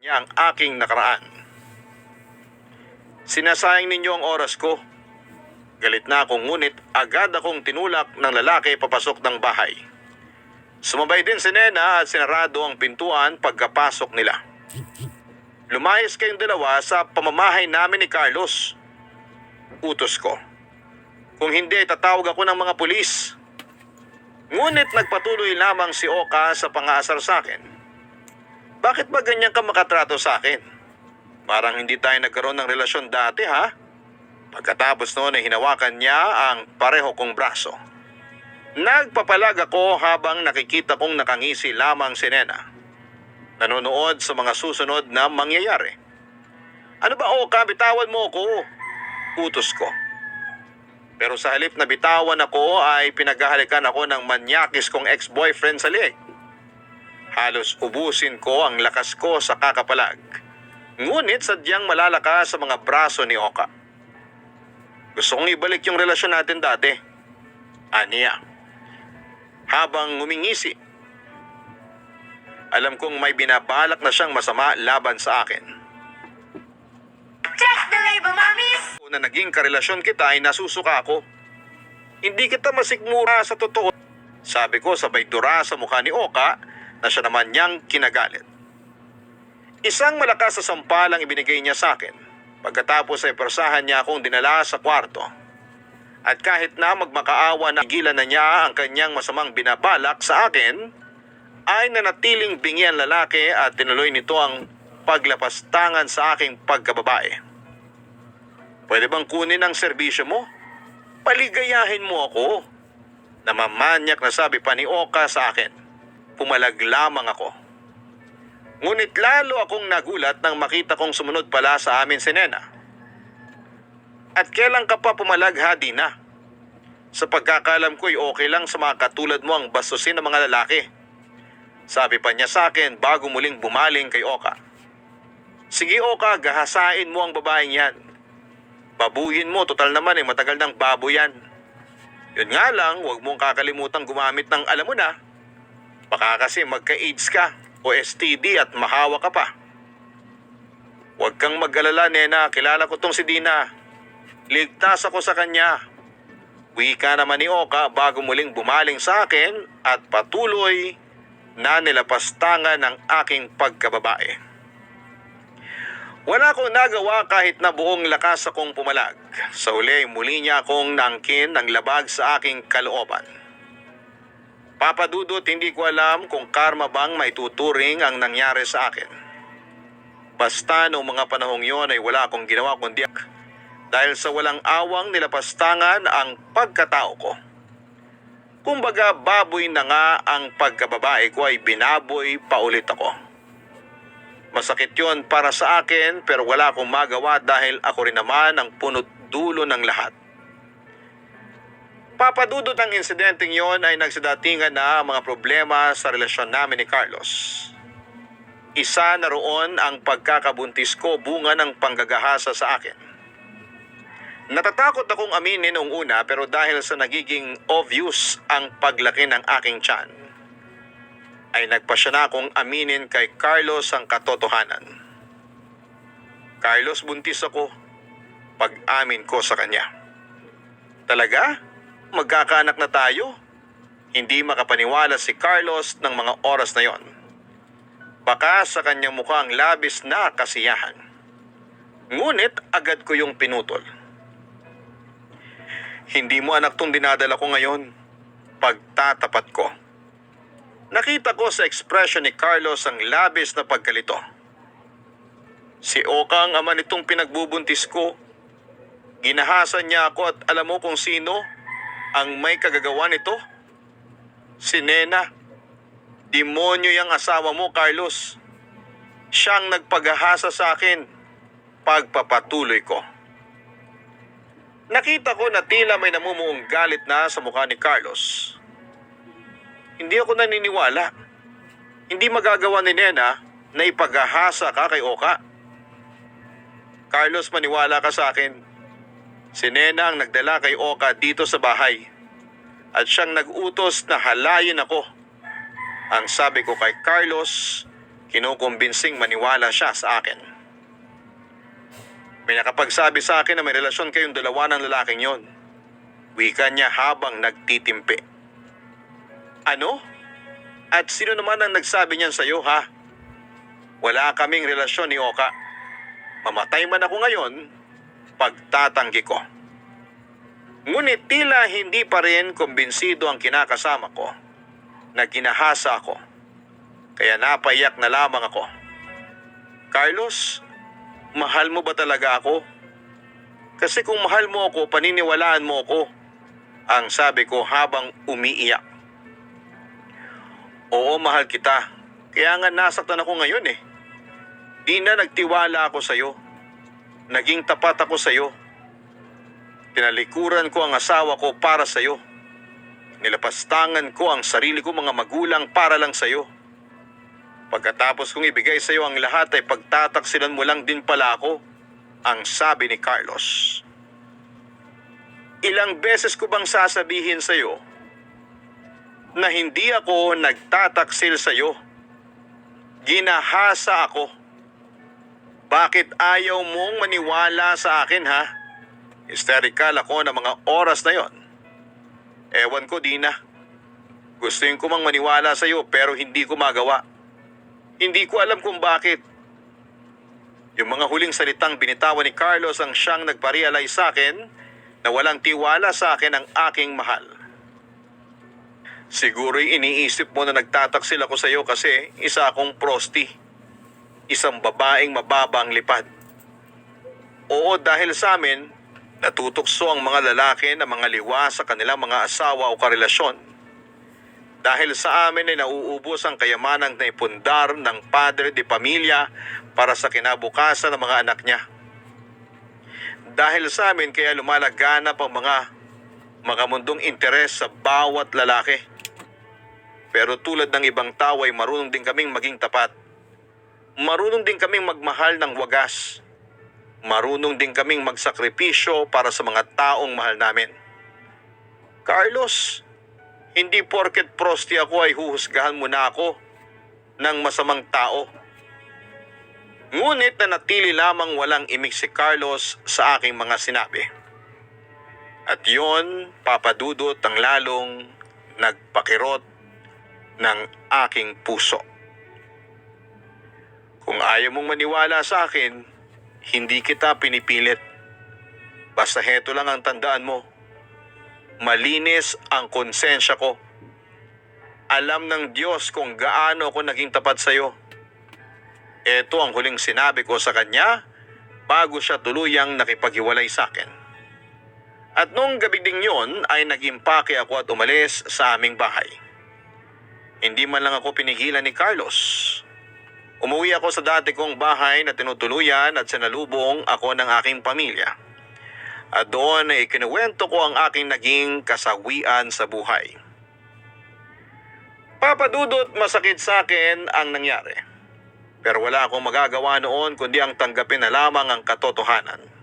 niya ang aking nakaraan. Sinasayang ninyo ang oras ko. Galit na ako ngunit agad akong tinulak ng lalaki papasok ng bahay. Sumabay din si Nena at sinarado ang pintuan pagkapasok nila. Lumayas kayong dalawa sa pamamahay namin ni Carlos. Utos ko. Kung hindi, tatawag ako ng mga pulis. Ngunit nagpatuloy lamang si Oka sa pangaasar sa akin. Bakit ba ganyan ka makatrato sa akin? Parang hindi tayo nagkaroon ng relasyon dati ha? Pagkatapos noon ay hinawakan niya ang pareho kong braso. Nagpapalag ako habang nakikita kong nakangisi lamang si Nena. Nanonood sa mga susunod na mangyayari. Ano ba Oka, bitawan mo ako? Utos ko. Pero sa halip na bitawan ako ay pinaghahalikan ako ng manyakis kong ex-boyfriend sa liig. Halos ubusin ko ang lakas ko sa kakapalag. Ngunit sadyang malalakas sa mga braso ni Oka. Gusto kong ibalik yung relasyon natin dati. Aniya. Habang ngumingisi. Alam kong may binabalak na siyang masama laban sa akin. Trust the label, mommies! na naging karelasyon kita ay nasusuka ako. Hindi kita masigmura sa totoo. Sabi ko sabay dura sa mukha ni Oka na siya naman niyang kinagalit. Isang malakas na sampalang ibinigay niya sa akin. Pagkatapos ay persahan niya akong dinala sa kwarto. At kahit na magmakaawa na gilan na niya ang kanyang masamang binabalak sa akin, ay nanatiling bingi ang lalaki at tinuloy nito ang paglapastangan sa aking pagkababae. Pwede bang kunin ang serbisyo mo? Paligayahin mo ako. Namamanyak na sabi pa ni Oka sa akin. Pumalag lamang ako. Ngunit lalo akong nagulat nang makita kong sumunod pala sa amin si Nena. At kailan ka pa pumalag ha, Dina? Sa pagkakalam ko'y okay lang sa mga katulad mo ang bastusin ng mga lalaki. Sabi pa niya sa akin bago muling bumaling kay Oka. Sige Oka, gahasain mo ang babaeng yan. Babuyin mo, total naman eh, matagal ng babo yan. Yun nga lang, huwag mong kakalimutan gumamit ng alam mo na. Baka kasi magka-AIDS ka o STD at mahawa ka pa. Huwag kang mag-alala, Nena. Kilala ko tong si Dina. Ligtas ako sa kanya. Wika naman ni Oka bago muling bumaling sa akin at patuloy na nilapastangan ng aking pagkababae. Wala akong nagawa kahit na buong lakas akong pumalag. Sa uli, muli niya akong nangkin ng labag sa aking kalooban. Papadudot, hindi ko alam kung karma bang may tuturing ang nangyari sa akin. Basta noong mga panahong yon ay wala akong ginawa kundi dahil sa walang awang nilapastangan ang pagkatao ko. Kumbaga baboy na nga ang pagkababae ko ay binaboy paulit ako. Masakit yon para sa akin pero wala akong magawa dahil ako rin naman ang punot dulo ng lahat. Papadudot ang insidenteng yon ay nagsadatingan na mga problema sa relasyon namin ni Carlos. Isa na roon ang pagkakabuntis ko bunga ng panggagahasa sa akin. Natatakot akong aminin noong una pero dahil sa nagiging obvious ang paglaki ng aking tiyan, ay nagpasya na akong aminin kay Carlos ang katotohanan. Carlos, buntis ako. Pag-amin ko sa kanya. Talaga? Magkakaanak na tayo? Hindi makapaniwala si Carlos ng mga oras na yon. Baka sa kanyang mukha ang labis na kasiyahan. Ngunit agad ko yung pinutol. Hindi mo anak tong dinadala ko ngayon. Pagtatapat ko. Nakita ko sa ekspresyon ni Carlos ang labis na pagkalito. Si Oka ang ama nitong pinagbubuntis ko. Ginahasan niya ako at alam mo kung sino ang may kagagawa nito? Si Nena. Demonyo yung asawa mo, Carlos. Siyang nagpagahasa sa akin. Pagpapatuloy ko. Nakita ko na tila may namumuong galit na sa mukha ni Carlos. Hindi ako naniniwala. Hindi magagawa ni Nena na ipagahasa ka kay Oka. Carlos, maniwala ka sa akin. Si Nena ang nagdala kay Oka dito sa bahay. At siyang nag-utos na halayin ako. Ang sabi ko kay Carlos, Kinukumbinsing maniwala siya sa akin. May nakapagsabi sa akin na may relasyon kayong dalawa ng lalaking yon. Wika niya habang nagtitimpi. Ano? At sino naman ang nagsabi niyan sa'yo ha? Wala kaming relasyon ni Oka. Mamatay man ako ngayon, pagtatanggi ko. Ngunit tila hindi pa rin kumbinsido ang kinakasama ko na ginahasa ako. Kaya napaiyak na lamang ako. Carlos, mahal mo ba talaga ako? Kasi kung mahal mo ako, paniniwalaan mo ako. Ang sabi ko habang umiiyak. Oo, mahal kita. Kaya nga nasaktan ako ngayon eh. Di na nagtiwala ako sa'yo. Naging tapat ako sa'yo. Tinalikuran ko ang asawa ko para sa'yo. Nilapastangan ko ang sarili ko mga magulang para lang sa'yo. Pagkatapos kong ibigay sa'yo ang lahat ay pagtataksilan mo lang din pala ako, ang sabi ni Carlos. Ilang beses ko bang sasabihin sa'yo na hindi ako nagtataksil sa'yo? Ginahasa ako. Bakit ayaw mong maniwala sa akin ha? Hysterical ako ng mga oras na yon. Ewan ko, Dina. Gustuin ko mang maniwala sa'yo pero hindi ko magawa. Hindi ko alam kung bakit. Yung mga huling salitang binitawan ni Carlos ang siyang nagparealize sa akin na walang tiwala sa akin ang aking mahal. Siguro'y iniisip mo na nagtataksil ako sa'yo kasi isa akong prosti. Isang babaeng mababang lipad. Oo, dahil sa amin, natutokso ang mga lalaki na mga liwa sa kanilang mga asawa o karelasyon. Dahil sa amin ay nauubos ang kayamanang naipundar ng padre de pamilya para sa kinabukasan ng mga anak niya. Dahil sa amin kaya lumalaganap ang mga makamundong interes sa bawat lalaki. Pero tulad ng ibang tao ay marunong din kaming maging tapat. Marunong din kaming magmahal ng wagas. Marunong din kaming magsakripisyo para sa mga taong mahal namin. Carlos, hindi porket prosti ako ay huhusgahan mo na ako ng masamang tao. Ngunit na natili lamang walang imik si Carlos sa aking mga sinabi. At yon, papadudot ang lalong nagpakirot ng aking puso. Kung ayaw mong maniwala sa akin, hindi kita pinipilit. Basta heto lang ang tandaan mo. Malinis ang konsensya ko. Alam ng Diyos kung gaano ako naging tapat sa iyo. Ito ang huling sinabi ko sa kanya bago siya tuluyang nakipaghiwalay sa akin. At nung gabi ding yon ay nag-impake ako at umalis sa aming bahay. Hindi man lang ako pinigilan ni Carlos. Umuwi ako sa dati kong bahay na tinutuluyan at sinalubong ako ng aking pamilya. At doon ay kinuwento ko ang aking naging kasawian sa buhay. Papadudot masakit sa akin ang nangyari. Pero wala akong magagawa noon kundi ang tanggapin na lamang ang katotohanan.